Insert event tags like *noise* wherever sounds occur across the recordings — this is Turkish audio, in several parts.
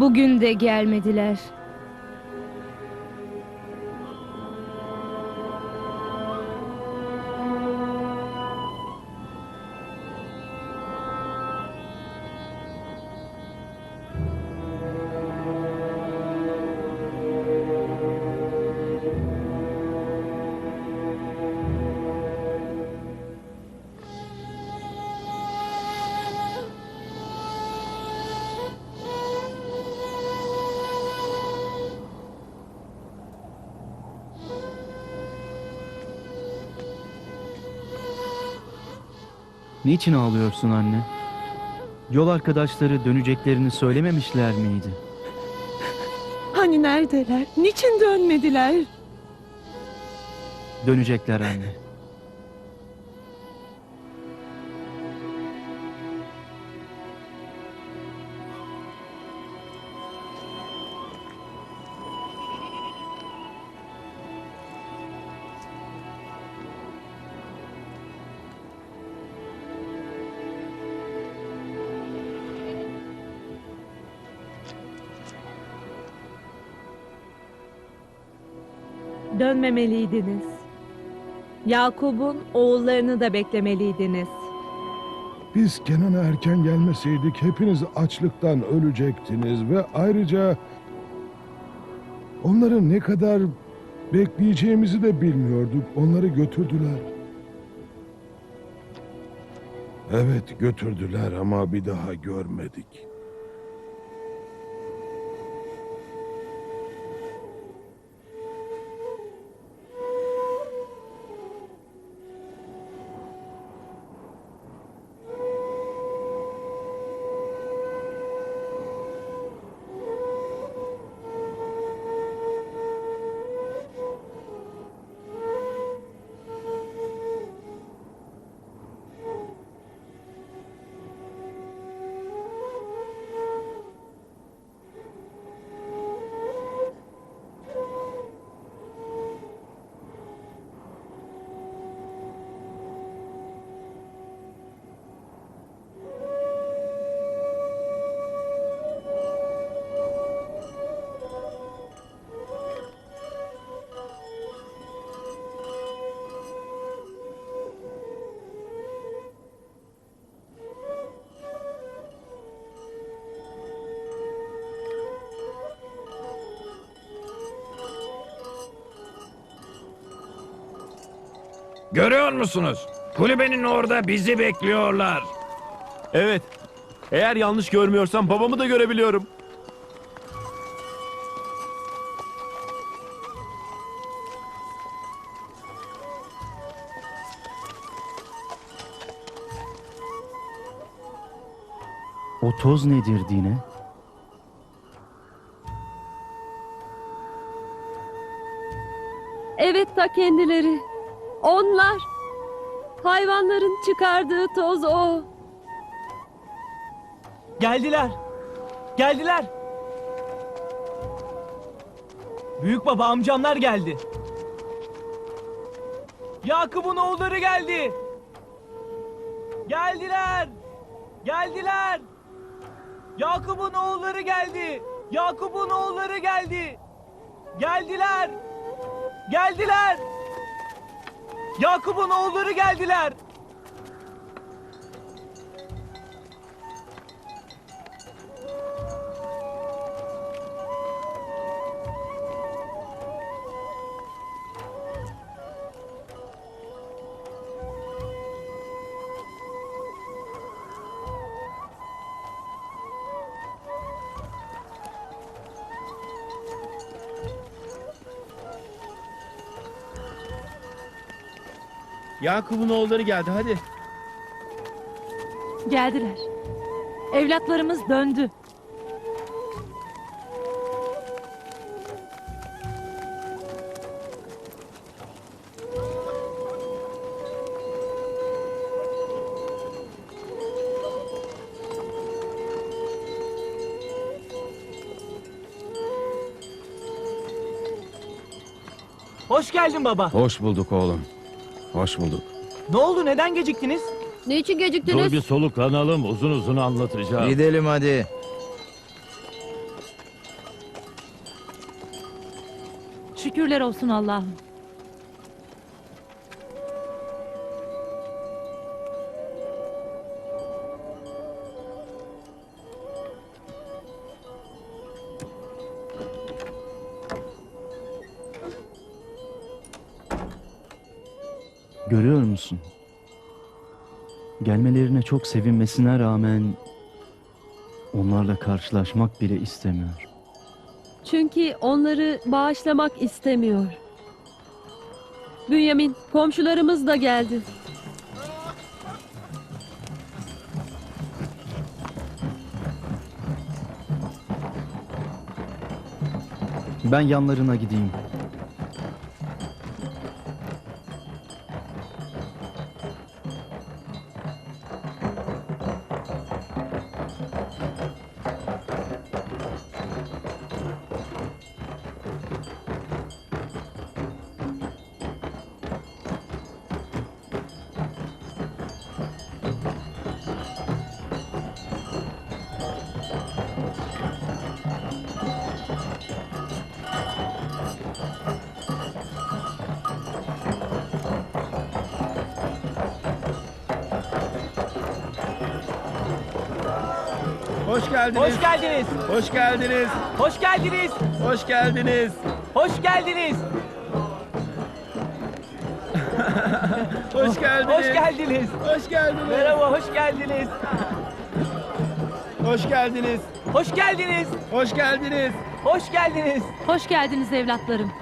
Bugün de gelmediler. Niçin ağlıyorsun anne? Yol arkadaşları döneceklerini söylememişler miydi? Hani neredeler? Niçin dönmediler? Dönecekler anne. Dönmemeliydiniz. Yakup'un oğullarını da beklemeliydiniz. Biz Kenan'a erken gelmeseydik hepiniz açlıktan ölecektiniz ve ayrıca onları ne kadar bekleyeceğimizi de bilmiyorduk. Onları götürdüler. Evet götürdüler ama bir daha görmedik. Görüyor musunuz? Kulübenin orada bizi bekliyorlar. Evet. Eğer yanlış görmüyorsam babamı da görebiliyorum. O toz nedir Dine? Evet ta kendileri. Onlar. Hayvanların çıkardığı toz o. Geldiler. Geldiler. Büyük baba amcamlar geldi. Yakup'un oğulları geldi. Geldiler. Geldiler. Yakup'un oğulları geldi. Yakup'un oğulları geldi. Geldiler. Geldiler. Yakup'un oğulları geldiler. Yakup'un oğulları geldi hadi. Geldiler. Evlatlarımız döndü. Hoş geldin baba. Hoş bulduk oğlum. Hoş bulduk. Ne oldu neden geciktiniz? Ne için geciktiniz? Dur bir soluklanalım uzun uzun anlatacağım. Gidelim hadi. Şükürler olsun Allah'ım. Görüyor musun? Gelmelerine çok sevinmesine rağmen onlarla karşılaşmak bile istemiyor. Çünkü onları bağışlamak istemiyor. Bünyamin, komşularımız da geldi. Ben yanlarına gideyim. Geldiniz. Hoş geldiniz. Hoş geldiniz. Hoş geldiniz. Hoş geldiniz. Hoş geldiniz. Hoş geldiniz. Hoş geldiniz. Hoş geldiniz. Merhaba, hoş geldiniz. Hoş geldiniz. Hoş geldiniz. Hoş geldiniz. Hoş geldiniz. Hoş geldiniz evlatlarım.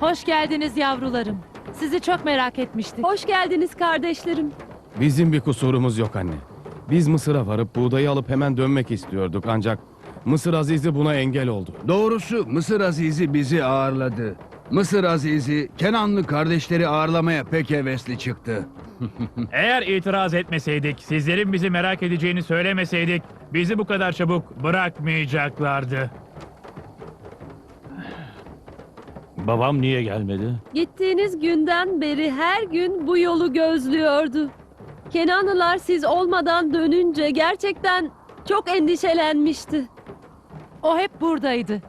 Hoş geldiniz yavrularım. Sizi çok merak etmiştik. Hoş geldiniz kardeşlerim. Bizim bir kusurumuz yok anne. Biz Mısır'a varıp buğdayı alıp hemen dönmek istiyorduk ancak Mısır Azizi buna engel oldu. Doğrusu Mısır Azizi bizi ağırladı. Mısır Azizi Kenanlı kardeşleri ağırlamaya pek hevesli çıktı. *laughs* Eğer itiraz etmeseydik, sizlerin bizi merak edeceğini söylemeseydik, bizi bu kadar çabuk bırakmayacaklardı. Babam niye gelmedi? Gittiğiniz günden beri her gün bu yolu gözlüyordu. Kenanlılar siz olmadan dönünce gerçekten çok endişelenmişti. O hep buradaydı.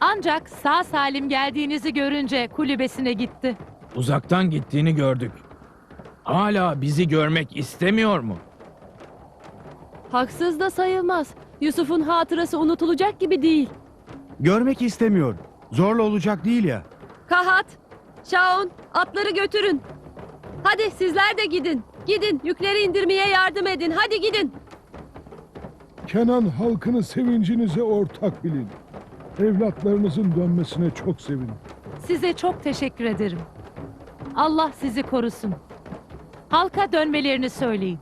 Ancak sağ salim geldiğinizi görünce kulübesine gitti. Uzaktan gittiğini gördük. Hala bizi görmek istemiyor mu? Haksız da sayılmaz. Yusuf'un hatırası unutulacak gibi değil. Görmek istemiyor. Zorla olacak değil ya. Kahat, Şaun, atları götürün. Hadi sizler de gidin. Gidin, yükleri indirmeye yardım edin. Hadi gidin. Kenan halkını sevincinize ortak bilin. Evlatlarınızın dönmesine çok sevinin. Size çok teşekkür ederim. Allah sizi korusun. Halka dönmelerini söyleyin.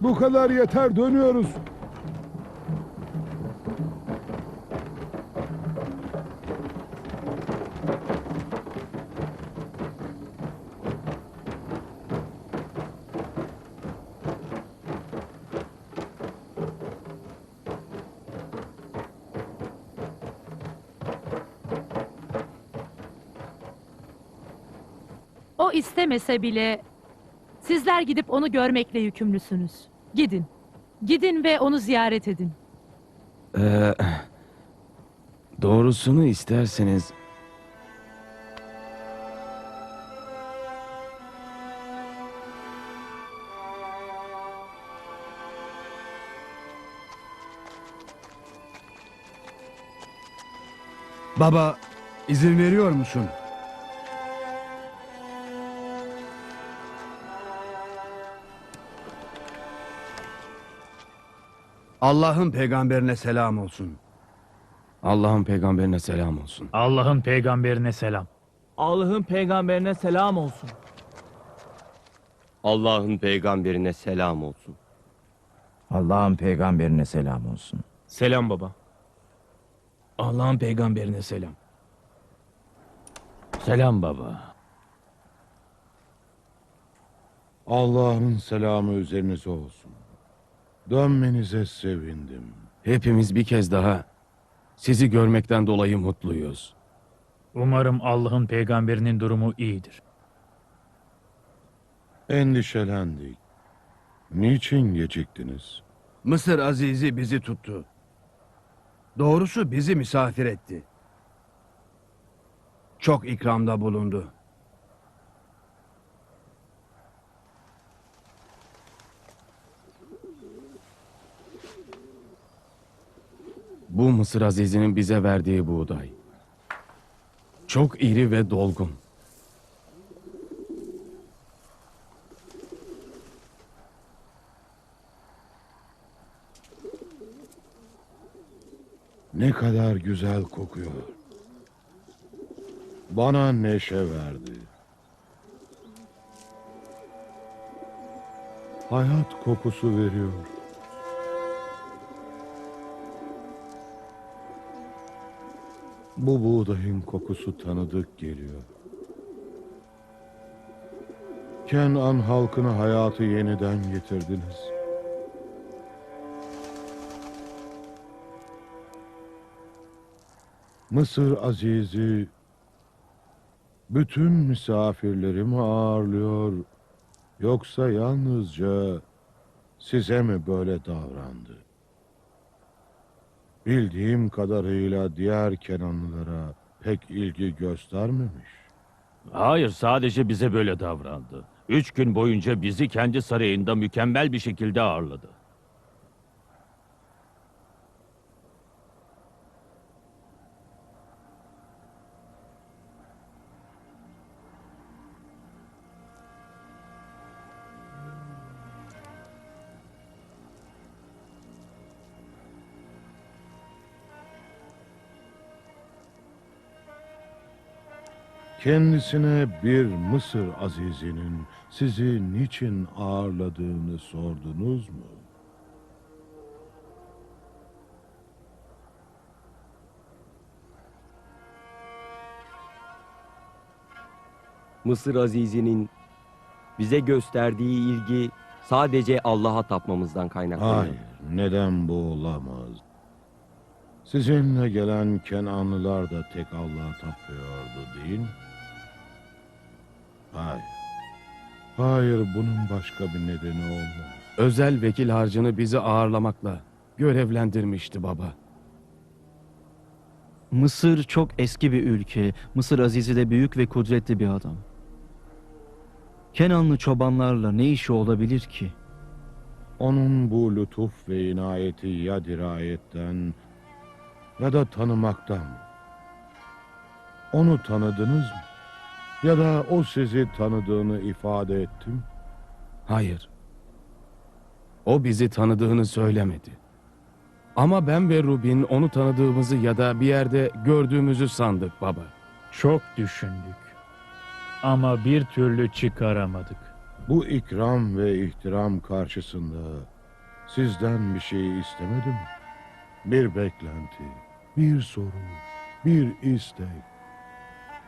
Bu kadar yeter dönüyoruz. İstemese bile sizler gidip onu görmekle yükümlüsünüz. Gidin. Gidin ve onu ziyaret edin. Ee, doğrusunu isterseniz Baba izin veriyor musun? Allah'ın peygamberine selam olsun. Allah'ın peygamberine selam olsun. Allah'ın peygamberine selam. Allah'ın peygamberine selam olsun. Allah'ın peygamberine selam olsun. Allah'ın peygamberine selam olsun. Selam baba. Allah'ın peygamberine selam. Selam baba. Allah'ın selamı üzerinize olsun. Dönmenize sevindim. Hepimiz bir kez daha sizi görmekten dolayı mutluyuz. Umarım Allah'ın peygamberinin durumu iyidir. Endişelendik. Niçin geciktiniz? Mısır Azizi bizi tuttu. Doğrusu bizi misafir etti. Çok ikramda bulundu. Bu Mısır Azizi'nin bize verdiği buğday. Çok iri ve dolgun. Ne kadar güzel kokuyor. Bana neşe verdi. Hayat kokusu veriyor. Bu buğdayın kokusu tanıdık geliyor. Kenan halkına hayatı yeniden getirdiniz. Mısır Azizi bütün misafirlerimi ağırlıyor yoksa yalnızca size mi böyle davrandı? Bildiğim kadarıyla diğer Kenanlılara pek ilgi göstermemiş. Hayır, sadece bize böyle davrandı. Üç gün boyunca bizi kendi sarayında mükemmel bir şekilde ağırladı. Kendisine bir Mısır azizinin sizi niçin ağırladığını sordunuz mu? Mısır Azizi'nin bize gösterdiği ilgi sadece Allah'a tapmamızdan kaynaklanıyor. Hayır, neden bu olamaz? Sizinle gelen Kenanlılar da tek Allah'a tapıyordu değil mi? Hayır. Hayır, bunun başka bir nedeni olmalı. Özel vekil harcını bizi ağırlamakla görevlendirmişti baba. Mısır çok eski bir ülke. Mısır Azizi de büyük ve kudretli bir adam. Kenanlı çobanlarla ne işi olabilir ki? Onun bu lütuf ve inayeti ya dirayetten ya da tanımaktan. Onu tanıdınız mı? Ya da o sizi tanıdığını ifade etti mi? Hayır. O bizi tanıdığını söylemedi. Ama ben ve Rubin onu tanıdığımızı ya da bir yerde gördüğümüzü sandık baba. Çok düşündük. Ama bir türlü çıkaramadık. Bu ikram ve ihtiram karşısında sizden bir şey istemedi mi? Bir beklenti, bir soru, bir istek.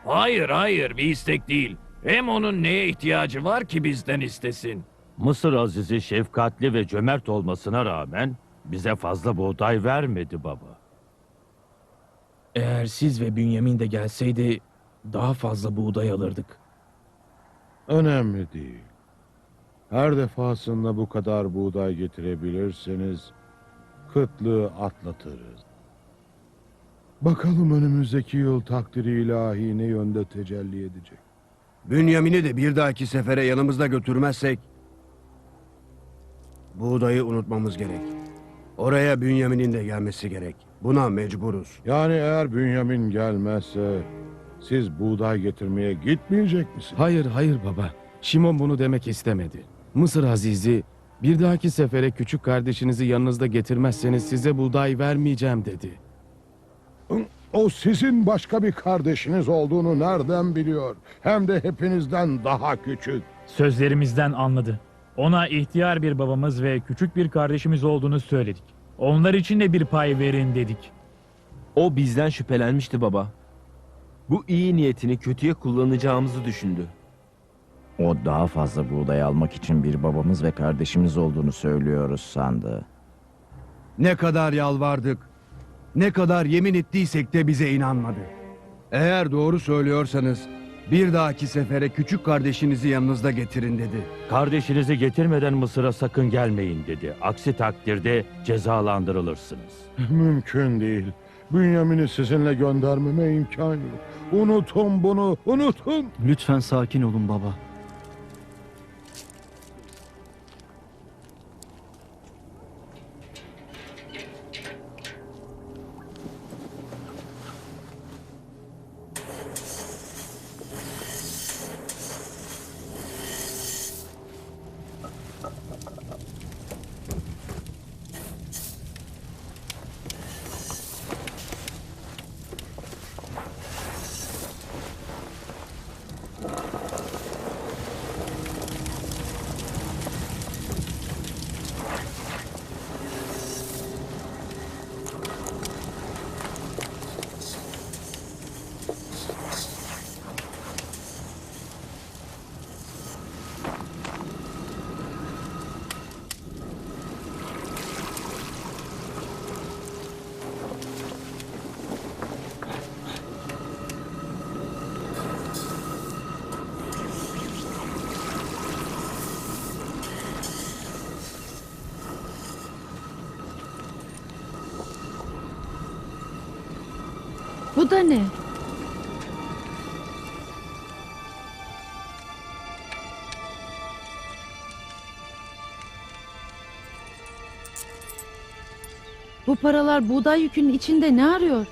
Hayır, hayır, bir istek değil. Hem onun neye ihtiyacı var ki bizden istesin? Mısır Azizi şefkatli ve cömert olmasına rağmen bize fazla buğday vermedi baba. Eğer siz ve Bünyamin de gelseydi daha fazla buğday alırdık. Önemli değil. Her defasında bu kadar buğday getirebilirseniz kıtlığı atlatırız. Bakalım önümüzdeki yıl takdiri ilahi ne yönde tecelli edecek. Bünyamin'i de bir dahaki sefere yanımızda götürmezsek buğdayı unutmamız gerek. Oraya Bünyamin'in de gelmesi gerek. Buna mecburuz. Yani eğer Bünyamin gelmezse siz buğday getirmeye gitmeyecek misiniz? Hayır hayır baba. Şimon bunu demek istemedi. Mısır Azizi bir dahaki sefere küçük kardeşinizi yanınızda getirmezseniz size buğday vermeyeceğim dedi. O sizin başka bir kardeşiniz olduğunu nereden biliyor? Hem de hepinizden daha küçük. Sözlerimizden anladı. Ona ihtiyar bir babamız ve küçük bir kardeşimiz olduğunu söyledik. Onlar için de bir pay verin dedik. O bizden şüphelenmişti baba. Bu iyi niyetini kötüye kullanacağımızı düşündü. O daha fazla buğday almak için bir babamız ve kardeşimiz olduğunu söylüyoruz sandı. Ne kadar yalvardık, ne kadar yemin ettiysek de bize inanmadı. Eğer doğru söylüyorsanız bir dahaki sefere küçük kardeşinizi yanınızda getirin dedi. Kardeşinizi getirmeden Mısır'a sakın gelmeyin dedi. Aksi takdirde cezalandırılırsınız. Mümkün değil. Bünyamin'i sizinle göndermeme imkan yok. Unutun bunu, unutun. Lütfen sakin olun baba. Bu da ne? Bu paralar buğday yükünün içinde ne arıyor?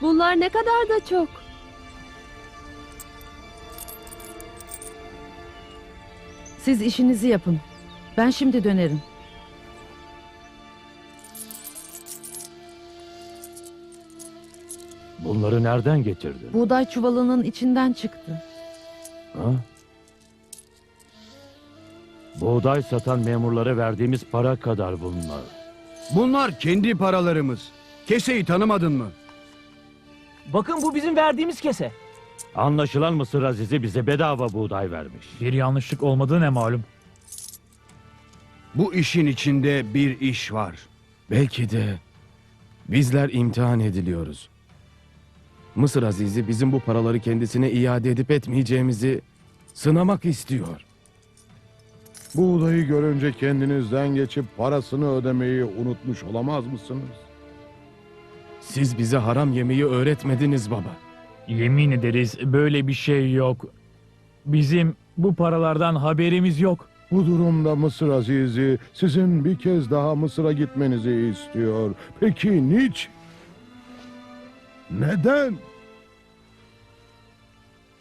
Bunlar ne kadar da çok. Siz işinizi yapın. Ben şimdi dönerim. Bunları nereden getirdin? Buğday çuvalının içinden çıktı. Ha? Buğday satan memurlara verdiğimiz para kadar bunlar. Bunlar kendi paralarımız. Keseyi tanımadın mı? Bakın bu bizim verdiğimiz kese. Anlaşılan Mısır Azizi bize bedava buğday vermiş. Bir yanlışlık olmadığı ne malum. Bu işin içinde bir iş var. Belki de bizler imtihan ediliyoruz. Mısır Azizi bizim bu paraları kendisine iade edip etmeyeceğimizi sınamak istiyor. Buğdayı görünce kendinizden geçip parasını ödemeyi unutmuş olamaz mısınız? Siz bize haram yemeği öğretmediniz baba. Yemin ederiz böyle bir şey yok. Bizim bu paralardan haberimiz yok. Bu durumda Mısır Azizi sizin bir kez daha Mısır'a gitmenizi istiyor. Peki niçin? Neden?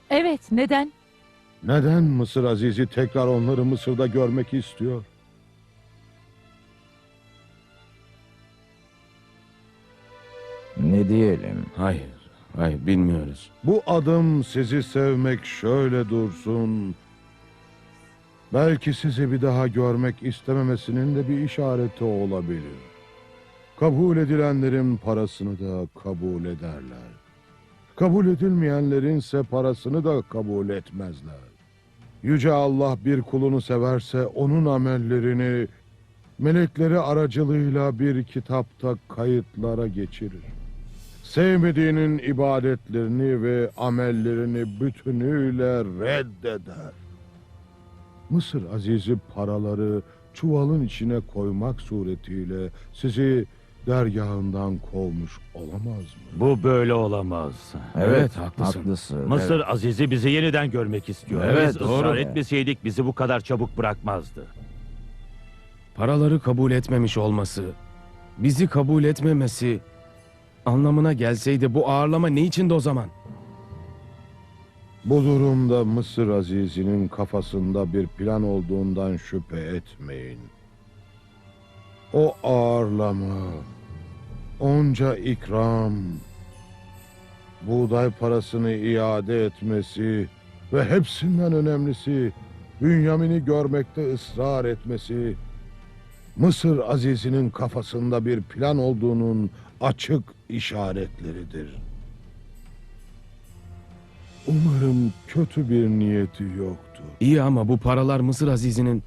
Evet, neden? Neden Mısır Azizi tekrar onları Mısır'da görmek istiyor? Ne diyelim? Hayır, hayır bilmiyoruz. Bu adım sizi sevmek şöyle dursun. Belki sizi bir daha görmek istememesinin de bir işareti olabilir. Kabul edilenlerin parasını da kabul ederler. Kabul edilmeyenlerin ise parasını da kabul etmezler. Yüce Allah bir kulunu severse onun amellerini melekleri aracılığıyla bir kitapta kayıtlara geçirir. Sevmediğinin ibadetlerini ve amellerini bütünüyle reddeder. Mısır Azizi paraları çuvalın içine koymak suretiyle sizi dergahından kovmuş olamaz mı? Bu böyle olamaz. Evet, haklısın. Haklısın. Mısır Aziz'i bizi yeniden görmek istiyor. Evet, Biz doğru. ısrar etmeseydik bizi bu kadar çabuk bırakmazdı. Paraları kabul etmemiş olması, bizi kabul etmemesi anlamına gelseydi bu ağırlama ne içindi o zaman? Bu durumda Mısır Azizi'nin kafasında bir plan olduğundan şüphe etmeyin. O ağırlama, onca ikram, buğday parasını iade etmesi ve hepsinden önemlisi Bünyamin'i görmekte ısrar etmesi, Mısır Azizi'nin kafasında bir plan olduğunun açık işaretleridir. Umarım kötü bir niyeti yoktur. İyi ama bu paralar Mısır Azizi'nin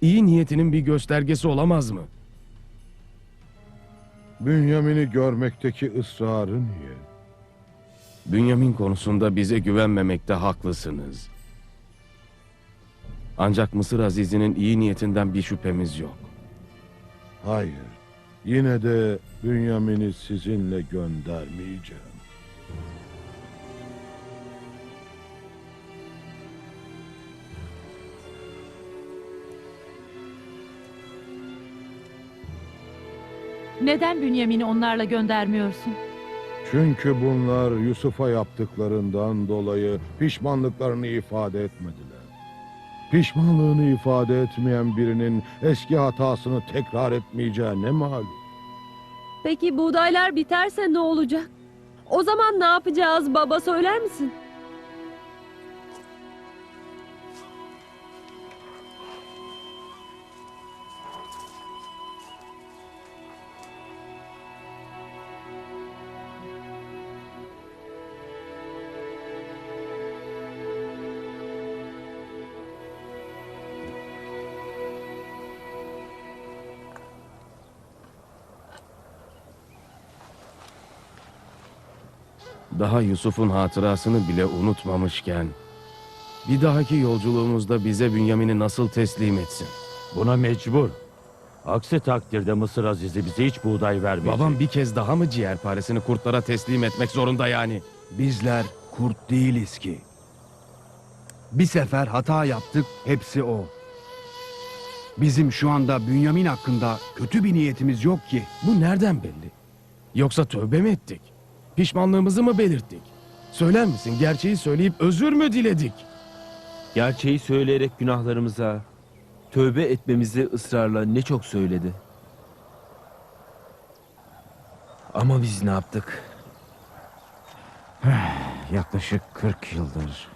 iyi niyetinin bir göstergesi olamaz mı? Bünyamin'i görmekteki ısrarı niye? Bünyamin konusunda bize güvenmemekte haklısınız. Ancak Mısır Azizi'nin iyi niyetinden bir şüphemiz yok. Hayır. Yine de Bünyamin'i sizinle göndermeyeceğim. Neden Bünyamin'i onlarla göndermiyorsun? Çünkü bunlar Yusuf'a yaptıklarından dolayı pişmanlıklarını ifade etmediler. Pişmanlığını ifade etmeyen birinin eski hatasını tekrar etmeyeceği ne malum. Peki buğdaylar biterse ne olacak? O zaman ne yapacağız baba söyler misin? Daha Yusuf'un hatırasını bile unutmamışken bir dahaki yolculuğumuzda bize Bünyamin'i nasıl teslim etsin? Buna mecbur. Aksi takdirde Mısır Azizi bize hiç buğday vermeyecek. Babam bir kez daha mı ciğerparesini kurtlara teslim etmek zorunda yani? Bizler kurt değiliz ki. Bir sefer hata yaptık, hepsi o. Bizim şu anda Bünyamin hakkında kötü bir niyetimiz yok ki. Bu nereden belli? Yoksa tövbe mi ettik? Pişmanlığımızı mı belirttik? Söyler misin gerçeği söyleyip özür mü diledik? Gerçeği söyleyerek günahlarımıza tövbe etmemizi ısrarla ne çok söyledi. Ama biz ne yaptık? Yaklaşık 40 yıldır.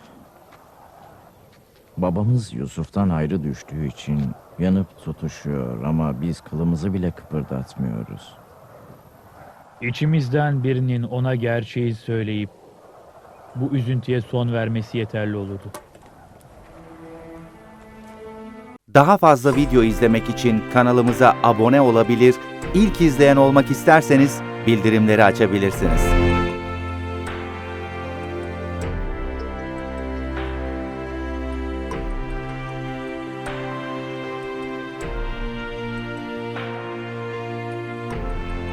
Babamız Yusuf'tan ayrı düştüğü için yanıp tutuşuyor ama biz kılımızı bile kıpırdatmıyoruz. İçimizden birinin ona gerçeği söyleyip bu üzüntüye son vermesi yeterli olurdu. Daha fazla video izlemek için kanalımıza abone olabilir, ilk izleyen olmak isterseniz bildirimleri açabilirsiniz.